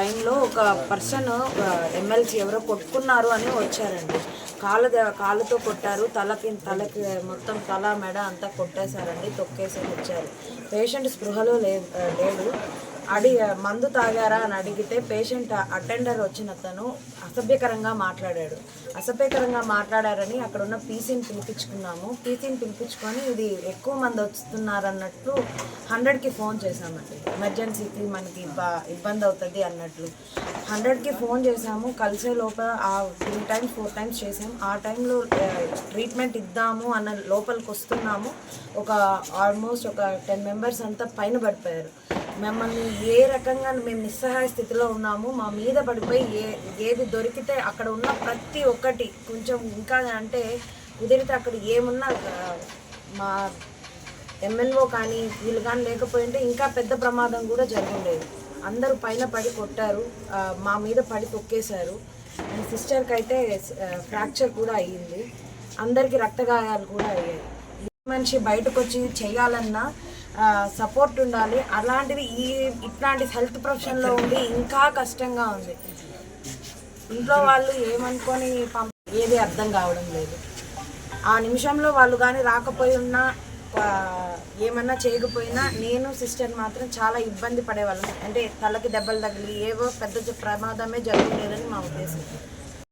టైంలో ఒక person MLC ఎవరో కొట్టుకున్నారు అని వచ్చారండి. కాళ్ళ కాలుతో కాళ్ళతో కొట్టారు. తలకి తలకి మొత్తం తల మెడ అంతా కొట్టేశారండి తొక్కేసి వచ్చారు. పేషెంట్ స్పృహలో లే లేడు. అడి మందు తాగారా అని అడిగితే పేషెంట్ అటెండర్ వచ్చిన అతను అసభ్యకరంగా మాట్లాడాడు. అసభ్యకరంగా మాట్లాడారని అక్కడ ఉన్న పీసీని పిలిపించుకున్నాము. పీసీని పిలిపించుకొని ఇది ఎక్కువ మంది వస్తున్నారన్నట్లు హండ్రెడ్కి ఫోన్ చేశామండి. ఎమర్జెన్సీకి మనకి ఇబ్బంది అవుతుంది అన్నట్లు. హండ్రెడ్కి ఫోన్ చేసాము కలిసే లోపల ఆ త్రీ టైమ్స్ ఫోర్ టైమ్స్ చేసాము ఆ టైంలో ట్రీట్మెంట్ ఇద్దాము అన్న లోపలికి వస్తున్నాము ఒక ఆల్మోస్ట్ ఒక టెన్ మెంబర్స్ అంతా పైన పడిపోయారు. మమ్మల్ని ఏ రకంగా మేము నిస్సహాయ స్థితిలో ఉన్నాము మా మీద పడిపోయి ఏ ఏది దొరికితే అక్కడ ఉన్న ప్రతి ఒక్కటి కొంచెం ఇంకా అంటే కుదిరితే అక్కడ ఏమున్నా మా ఎమ్మెల్యే కానీ వీళ్ళు కానీ లేకపోయింటే ఇంకా పెద్ద ప్రమాదం కూడా జరుగుండేది అందరూ పైన పడి కొట్టారు మా మీద పడి తొక్కేశారు. అండ్ సిస్టర్కి అయితే ఫ్రాక్చర్ కూడా అయ్యింది. అందరికీ రక్తగాయాలు కూడా అయ్యాయి. మనిషి బయటకు వచ్చి చేయాలన్నా సపోర్ట్ ఉండాలి. అలాంటిది ఈ ఇట్లాంటి హెల్త్ ప్రొఫెషన్లో ఉండి ఇంకా కష్టంగా ఉంది. ఇంట్లో వాళ్ళు ఏమనుకొని పంప ఏది అర్థం కావడం లేదు. ఆ నిమిషంలో వాళ్ళు కానీ రాకపోయి ఉన్నా ఏమన్నా చేయకపోయినా నేను సిస్టర్ మాత్రం చాలా ఇబ్బంది పడేవాళ్ళం. అంటే తలకి దెబ్బలు తగిలి ఏవో పెద్ద ప్రమాదమే జరుగుతుందని మా ఉద్దేశం.